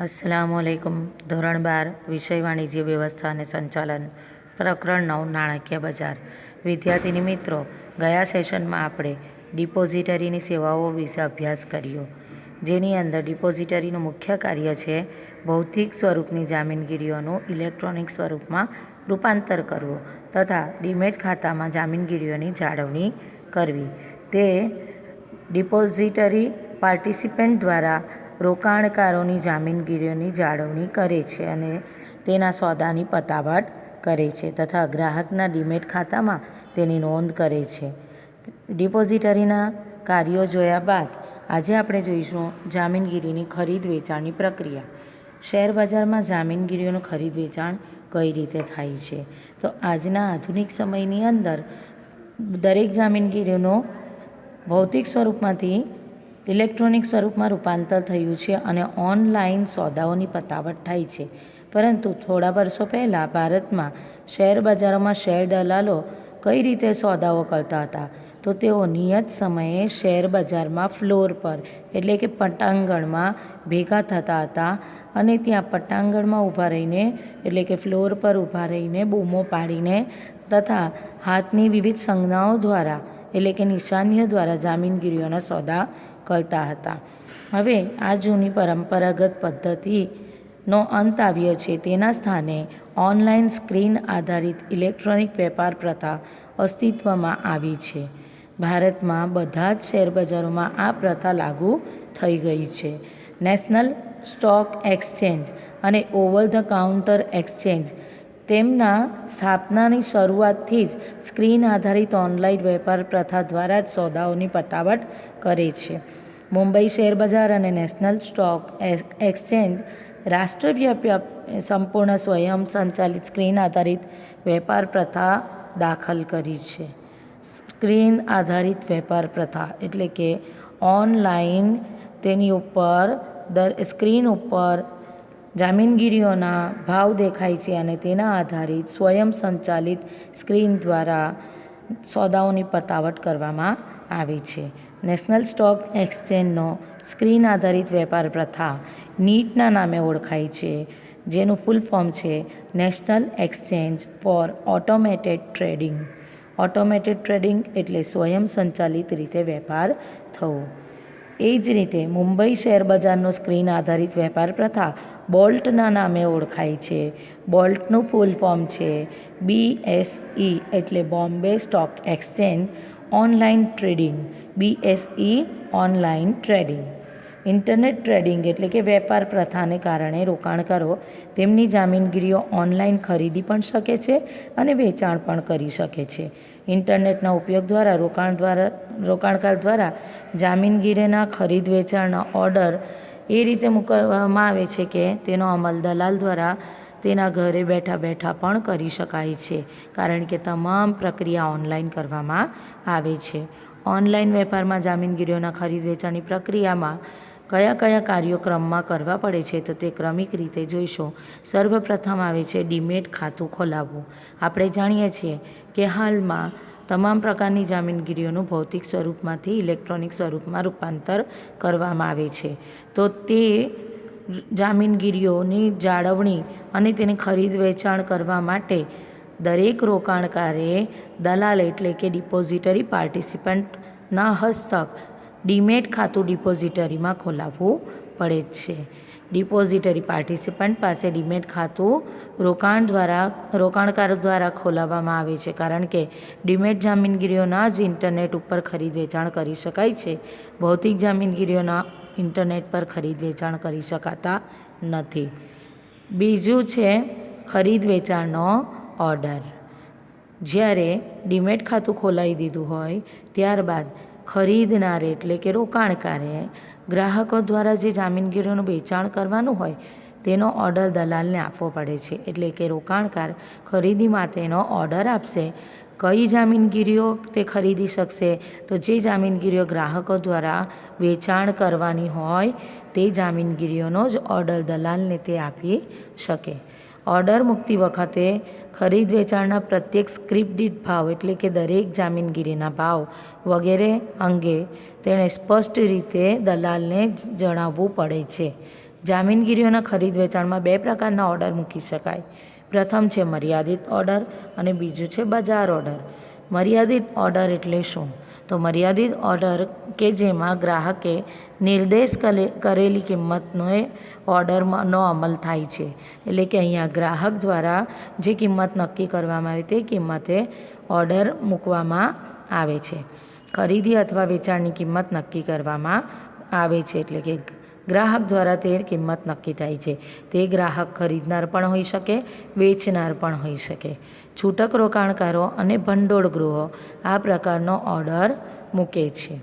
અસલામ આલેકુમ ધોરણ બાર, વિષય વાણિજ્ય વ્યવસ્થા અને સંચાલન, પ્રકરણ નવ, નાણાકીય બજાર. વિદ્યાર્થીની મિત્રો, ગયા સેશનમાં આપણે ડિપોઝિટરીની સેવાઓ વિશે અભ્યાસ કર્યો. જેની અંદર ડિપોઝિટરીનું મુખ્ય કાર્ય છે ભૌતિક સ્વરૂપની જામીનગીરીઓનું ઇલેક્ટ્રોનિક સ્વરૂપમાં રૂપાંતર કરવું તથા ડીમેટ ખાતામાં જામીનગીરીઓની જાળવણી કરવી. તે ડિપોઝિટરી પાર્ટિસિપન્ટ દ્વારા રોકાણકારોની જામીનગીરીઓની જાળવણી કરે છે અને તેના સોદાની પતાવટ કરે છે તથા ગ્રાહકના ડીમેટ ખાતામાં તેની નોંધ કરે છે. ડિપોઝિટરીના કાર્યો જોયા બાદ આજે આપણે જોઈશું જામીનગીરીની ખરીદ વેચાણની પ્રક્રિયા. શેર બજારમાં જામીનગીરીઓનું ખરીદ વેચાણ કઈ રીતે થાય છે? તો આજના આધુનિક સમયની અંદર દરેક જામીનગીરીઓનો ભૌતિક સ્વરૂપમાંથી ઇલેક્ટ્રોનિક સ્વરૂપમાં રૂપાંતર થયું છે અને ઓનલાઈન સોદાઓની પતાવટ થાય છે. પરંતુ થોડા વર્ષો પહેલાં ભારતમાં શેર બજારોમાં શેર દલાલો કઈ રીતે સોદાઓ કરતા હતા? તો તેઓ નિયત સમયે શેર બજારમાં ફ્લોર પર, એટલે કે પટાંગણમાં ભેગા થતા હતા અને ત્યાં પટાંગણમાં ઊભા રહીને, એટલે કે ફ્લોર પર ઊભા રહીને બૂમો પાડીને તથા હાથની વિવિધ સંજ્ઞાઓ દ્વારા, એટલે કે નિશાનીઓ દ્વારા જામીનગીરીઓના સોદા કરતા હતા. હવે આ જૂની પરંપરાગત પદ્ધતિનો અંત આવ્યો છે. તેના સ્થાને ઓનલાઈન સ્ક્રીન આધારિત ઇલેક્ટ્રોનિક વેપાર પ્રથા અસ્તિત્વમાં આવી છે. ભારતમાં બધા જ શેરબજારોમાં આ પ્રથા લાગુ થઈ ગઈ છે. નેશનલ સ્ટોક એક્સચેન્જ અને ઓવર ધ કાઉન્ટર એક્સચેન્જ તેમના સ્થાપનાની શરૂઆતથી જ સ્ક્રીન આધારિત ઓનલાઈન વેપાર પ્રથા દ્વારા જ સોદાઓની પતાવટ કરે છે. મુંબઈ શેરબજાર અને નેશનલ સ્ટોક એક્સચેન્જ રાષ્ટ્રવ્યાપી સંપૂર્ણ સ્વયં સંચાલિત સ્ક્રીન આધારિત વેપાર પ્રથા દાખલ કરી છે. સ્ક્રીન આધારિત વેપાર પ્રથા એટલે કે ઓનલાઈન તેની ઉપર દર, સ્ક્રીન ઉપર જામીનગીરીઓના ભાવ દેખાય છે અને તેના આધારિત સ્વયં સંચાલિત સ્ક્રીન દ્વારા સોદાઓની પતાવટ કરવામાં આવે છે. નેશનલ સ્ટોક એક્સચેન્જનો સ્ક્રીન આધારિત વેપાર પ્રથા નીટના નામે ઓળખાય છે, જેનું ફૂલ ફોર્મ છે national exchange for automated trading. Automated trading એટલે સ્વયં સંચાલિત રીતે વેપાર થવો. એ જ રીતે મુંબઈ શેર બજારનો સ્ક્રીન આધારિત વેપાર પ્રથા બોલ્ટના નામે ઓળખાય છે. બોલ્ટનું ફૂલ ફોર્મ છે બીએસઈ એટલે Bombay stock exchange online trading. BSE online trading. Internet trading એટલે કે વેપાર પ્રથાને કારણે રોકાણકારો તેમની જામીનગીરીઓ ઓનલાઈન ખરીદી પણ શકે છે અને વેચાણ પણ કરી શકે છે. ઇન્ટરનેટના ઉપયોગ દ્વારા રોકાણ દ્વારા, રોકાણકાર દ્વારા જામીનગીરીના ખરીદ વેચાણના ઓર્ડર એ રીતે મૂકવામાં આવે છે કે તેનો અમલ દલાલ દ્વારા તેના ઘરે બેઠા બેઠા પણ કરી શકાય છે, કારણ કે તમામ પ્રક્રિયા ઓનલાઈન કરવામાં આવે છે. ઓનલાઈન વેપારમાં જામીનગીરીઓના ખરીદ વેચાણની પ્રક્રિયામાં કયા કયા કાર્યક્રમમાં કરવા પડે છે તો તે ક્રમિક રીતે જોઈશું. સર્વપ્રથમ આવે છે ડીમેટ ખાતું ખોલાવવું. આપણે જાણીએ છીએ કે હાલમાં તમામ પ્રકારની જામીનગીરીઓનું ભૌતિક સ્વરૂપમાંથી ઇલેક્ટ્રોનિક સ્વરૂપમાં રૂપાંતર કરવામાં આવે છે. તો તે જામીનગીરીઓની જાળવણી અને તેની ખરીદ વેચાણ કરવા માટે દરેક રોકાણકારે દલાલ એટલે કે ડિપોઝિટરી પાર્ટિસિપન્ટના હસ્તક ડીમેટ ખાતું ડિપોઝિટરીમાં ખોલાવવું પડે છે. ડિપોઝિટરી પાર્ટિસિપન્ટ પાસે ડીમેટ ખાતું રોકાણ દ્વારા, રોકાણકારો દ્વારા ખોલાવવામાં આવે છે. કારણ કે ડિમેટ જામીનગીરીઓના જ ઇન્ટરનેટ ઉપર ખરીદ વેચાણ કરી શકાય છે. ભૌતિક જામીનગીરીઓના ઇન્ટરનેટ પર ખરીદ વેચાણ કરી શકાતા નથી. બીજું છે ખરીદ વેચાણનો ઓર્ડર. જ્યારે ડિમેટ ખાતું ખોલાવી દીધું હોય, ત્યારબાદ ખરીદનાર એટલે કે રોકાણકારે ગ્રાહકો દ્વારા જે જામીનગીરીઓનું વેચાણ કરવાનું હોય, તેનો ઓર્ડર દલાલને આપવો પડે છે. એટલે કે રોકાણકાર ખરીદી માટેનો ઓર્ડર આપશે. કઈ જામીનગીરીઓ તે ખરીદી શકશે? તો જે જામીનગીરીઓ ગ્રાહકો દ્વારા વેચાણ કરવાની હોય, તે જામીનગીરીઓનો જ ઓર્ડર દલાલને તે આપી શકે. ઓર્ડર મૂકતી વખતે ખરીદ વેચાણના પ્રત્યેક સ્ક્રિપ્ટ દીઠ ભાવ એટલે કે દરેક જામીનગીરીના ભાવ વગેરે અંગે તેણે સ્પષ્ટ રીતે દલાલને જણાવવું પડે છે. જામીનગીરીઓના ખરીદ વેચાણમાં બે પ્રકારના ઓર્ડર મૂકી શકાય. પ્રથમ છે મર્યાદિત ઓર્ડર અને બીજું છે બજાર ઓર્ડર. મર્યાદિત ઓર્ડર એટલે શું? તો મર્યાદિત ઓર્ડર કે જેમાં ગ્રાહકે નિર્દેશ કલે- કરેલી કિંમતનો એ ઓર્ડરનો અમલ થાય છે. એટલે કે અહીંયા ગ્રાહક દ્વારા જે કિંમત નક્કી કરવામાં આવે તે કિંમતે ઓર્ડર મૂકવામાં આવે છે. ખરીદી અથવા વેચાણની કિંમત નક્કી કરવામાં આવે છે. એટલે કે ગ્રાહક દ્વારા તે કિંમત નક્કી થાય છે. તે ગ્રાહક ખરીદનાર પણ હોઈ શકે, વેચનાર પણ હોઈ શકે. છૂટક રોકાણકારો અને ભંડોળ ગૃહો આ પ્રકારનો ઓર્ડર મૂકે છે.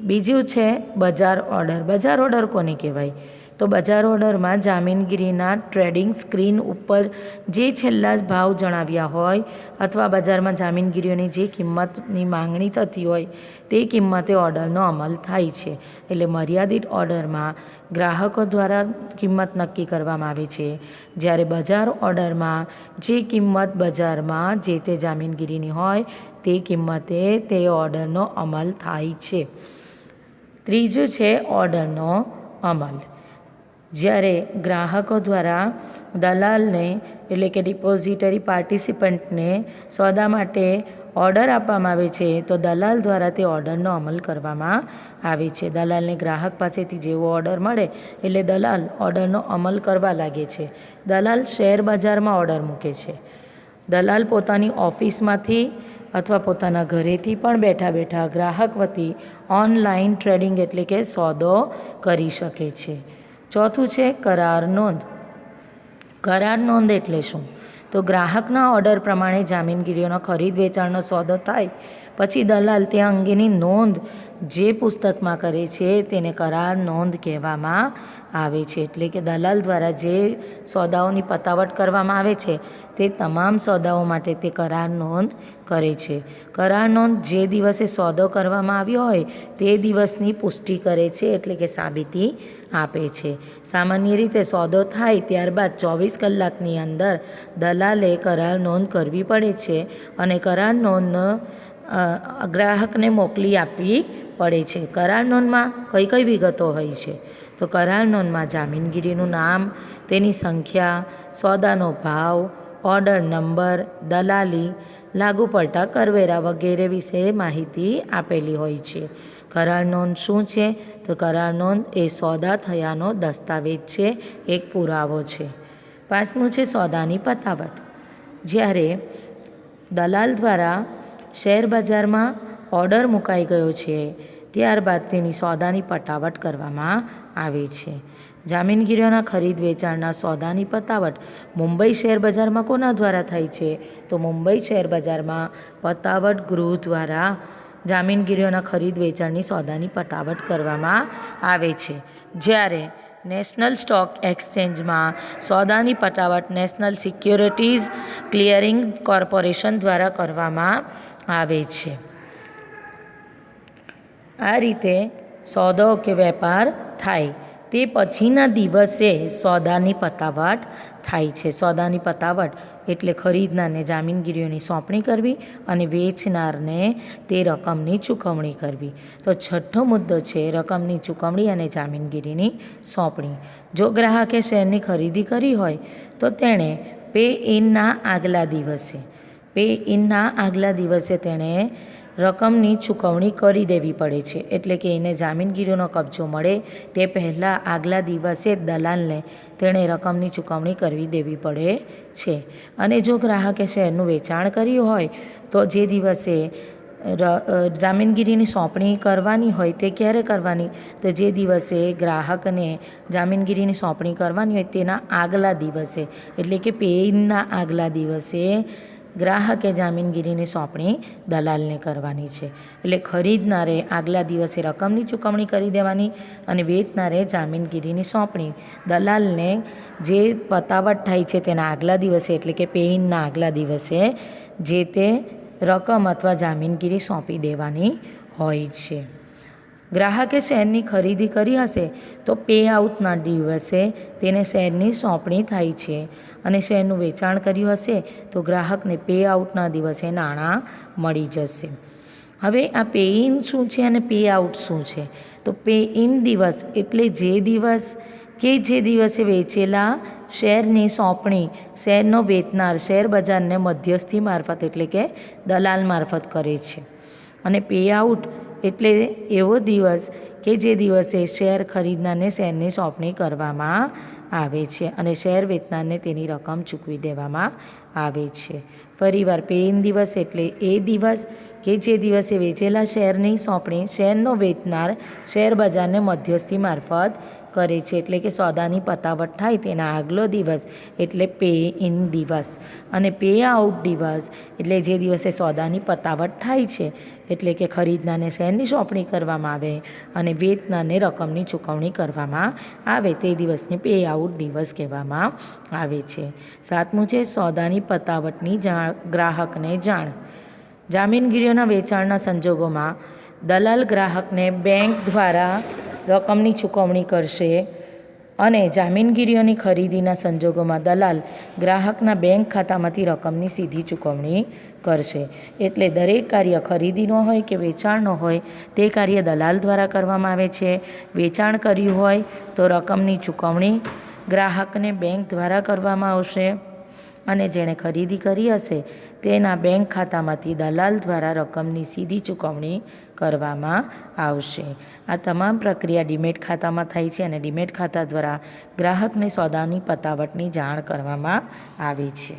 બીજું છે બજાર ઓર્ડર. બજાર ઓર્ડર કોને કહેવાય? તો બજાર ઓર્ડરમાં જામીનગીરીના ટ્રેડિંગ સ્ક્રીન ઉપર જે છેલ્લા ભાવ જણાવ્યા હોય અથવા બજારમાં જામીનગીરીઓની જે કિંમતની માંગણી થતી હોય તે કિંમતે ઓર્ડરનો અમલ થાય છે. એટલે મર્યાદિત ઓર્ડરમાં ગ્રાહકો દ્વારા કિંમત નક્કી કરવામાં આવે છે. જ્યારે બજાર ઓર્ડરમાં જે કિંમત બજારમાં જે તે જામીનગીરીની હોય તે કિંમતે તે ઓર્ડરનો અમલ થાય છે. ત્રીજું છે ઓર્ડરનો અમલ. જ્યારે ગ્રાહકો દ્વારા દલાલને, એટલે કે ડિપોઝિટરી પાર્ટિસિપન્ટને સોદા માટે ઓર્ડર આપવામાં આવે છે, તો દલાલ દ્વારા તે ઓર્ડરનો અમલ કરવામાં આવે છે. દલાલને ગ્રાહક પાસેથી જેવો ઓર્ડર મળે, એટલે દલાલ ઓર્ડરનો અમલ કરવા લાગે છે. દલાલ શેર બજારમાં ઓર્ડર મૂકે છે. દલાલ પોતાની ઓફિસમાંથી અથવા પોતાના ઘરેથી પણ બેઠા બેઠા ગ્રાહક વતી ઓનલાઈન ટ્રેડિંગ એટલે કે સોદો કરી શકે છે. ચોથું છે કરાર નોંધ. કરાર નોંધ એટલે શું? તો ગ્રાહકના ઓર્ડર પ્રમાણે જામીનગીરીઓનો ખરીદ વેચાણનો સોદો થાય, પછી દલાલ તે અંગેની નોંધ જે પુસ્તકમાં કરે છે તેને કરાર નોંધ કહેવામાં આવે છે. એટલે કે દલાલ દ્વારા જે સોદાઓની પતાવટ કરવામાં આવે છે તે તમામ સોદાઓ માટે તે કરાર નોંધ કરે છે. કરાર નોંધ જે દિવસે સોદો કરવામાં આવ્યો હોય, તે દિવસની પુષ્ટિ કરે છે એટલે કે સાબિતી આપે છે. સામાન્ય રીતે સોદો થાય ત્યારબાદ ચોવીસ કલાકની અંદર દલાલે કરાર નોંધ કરવી પડે છે અને કરાર નોંધ ગ્રાહકને મોકલી આપવી પડે છે. કરાર નોંધમાં કઈ કઈ વિગતો હોય છે? તો કરાર નોંધમાં જામીનગીરીનું નામ, તેની સંખ્યા, સોદાનો ભાવ ઓર્ડર નંબર, દલાલી, લાગુ પડતા કરવેરા વગેરે વિશે માહિતી આપેલી હોય છે. કરાર નોંધ શું છે? તો કરાર નોંધ એ સોદા થયાનો દસ્તાવેજ છે, એક પુરાવો છે. પાંચમું છે સોદાની પતાવટ. જ્યારે દલાલ દ્વારા શેર બજારમાં ઓર્ડર મુકાઈ ગયો છે ત્યારબાદ તેની સોદાની પટાવટ કરવામાં આવે છે. જામીનગીરીઓના ખરીદ વેચાણના સોદાની પતાવટ મુંબઈ શેર બજારમાં કોના દ્વારા થાય છે? તો મુંબઈ શેર બજારમાં પતાવટ ગૃહ દ્વારા જામીનગીરીઓના ખરીદ વેચાણની સોદાની પટાવટ કરવામાં આવે છે. જ્યારે નેશનલ સ્ટોક એક્સચેન્જમાં સોદાની પટાવટ નેશનલ સિક્યોરિટીઝ ક્લિયરિંગ કોર્પોરેશન દ્વારા કરવામાં આવે છે. આ રીતે સોદો કે વેપાર થાય. તે પછીના દિવસે સોદાની પતાવટ થાય છે. સોદાની પતાવટ એટલે ખરીદનારને જામીનગીરીઓની સોંપણી કરવી અને વેચનારને તે રકમની ચૂકવણી કરવી. તો છઠ્ઠો મુદ્દો છે રકમની ચૂકવણી અને જામીનગીરીની સોંપણી. જો ગ્રાહકે શેરની ખરીદી કરી હોય, તો તેણે પે ઇનના આગલા દિવસે, પે ઇનના આગલા દિવસે તેણે રકમની ચૂકવણી કરી દેવી પડે છે, એટલે કે એને જામીનગીરીનો કબજો મળે તે પહેલાં આગલા દિવસે દલાલને તેણે રકમની ચૂકવણી કરવી દેવી પડે છે. અને જો ગ્રાહકે શેરનું વેચાણ કર્યું હોય, તો જે દિવસે જામીનગીરીની સોંપણી કરવાની હોય તે ક્યારે કરવાની? તો જે દિવસે ગ્રાહકને જામીનગીરીની સોંપણી કરવાની હોય તેના આગલા દિવસે, એટલે કે પેઇનના આગલા દિવસે ગ્રાહકે જામીનગીરીની સોંપણી દલાલને કરવાની છે. એટલે ખરીદનારે આગલા દિવસે રકમની ચૂકવણી કરી દેવાની અને વેચનારે જામીનગીરીની સોંપણી. દલાલને જે પતાવટ થાય છે તેના આગલા દિવસે, એટલે કે પેઇનના આગલા દિવસે, જે તે રકમ અથવા જામીનગીરી સોંપી દેવાની હોય છે. ગ્રાહકે શેરની ખરીદી કરી હશે તો પે આઉટના દિવસે તેને શેરની સોંપણી થાય છે. અને શેરનું વેચાણ કર્યું હશે, તો ગ્રાહકને પે આઉટના દિવસે નાણાં મળી જશે. હવે આ પે ઇન શું છે અને પે આઉટ શું છે? તો પે ઇન દિવસ એટલે જે દિવસ કે જે દિવસે વેચેલા શેરની સોંપણી, શેરનો વેચનાર, શેર બજારને મધ્યસ્થી મારફત એટલે કે દલાલ મારફત કરે છે. અને પે આઉટ એટલે એવો દિવસ કે જે દિવસે શેર ખરીદનારને શેરની સોંપણી કરવામાં આવે છે અને શેર વેચનારને તેની રકમ ચૂકવી દેવામાં આવે છે. ફરીવાર પેઇન દિવસ એટલે એ દિવસ કે જે દિવસે વેચેલા શેરની સોંપણી શેરનો વેચનાર શેર બજારને મધ્યસ્થી મારફત કરે છે. એટલે કે સોદાની પતાવટ થાય તેના આગલો દિવસ એટલે પે ઇન દિવસ. અને પે આઉટ દિવસ એટલે જે દિવસે સોદાની પતાવટ થાય છે એટલે કે ખરીદનારને શેરની સોંપણી કરવામાં આવે અને વેચનારને રકમની ચૂકવણી કરવામાં આવે. તે દિવસને પે આઉટ દિવસ કહેવામાં આવે છે. સાતમું છે, સોદાની પતાવટની જાણ ગ્રાહકને જાણ. જામીનગીરીઓના વેચાણના સંજોગોમાં દલાલ ગ્રાહકને બેંક દ્વારા રકમની ચૂકવણી કરશે. અને જામીનગીરીઓની ખરીદીના સંજોગોમાં દલાલ ગ્રાહકના બેંક ખાતામાંથી રકમની સીધી ચૂકવણી કરશે. એટલે દરેક કાર્ય ખરીદીનો હોય કે વેચાણનો હોય, તે કાર્ય દલાલ દ્વારા કરવામાં આવે છે. વેચાણ કર્યું હોય તો રકમની ચૂકવણી ગ્રાહકને બેંક દ્વારા કરવામાં આવશે અને જેણે ખરીદી કરી હશે તેના બેંક ખાતામાંથી દલાલ દ્વારા રકમની સીધી ચૂકવણી કરવામાં આવશે. આ તમામ પ્રક્રિયા ડીમેટ ખાતામાં થાય છે અને ડીમેટ ખાતા દ્વારા ગ્રાહકને સોદાની પતાવટની જાણ કરવામાં આવે છે.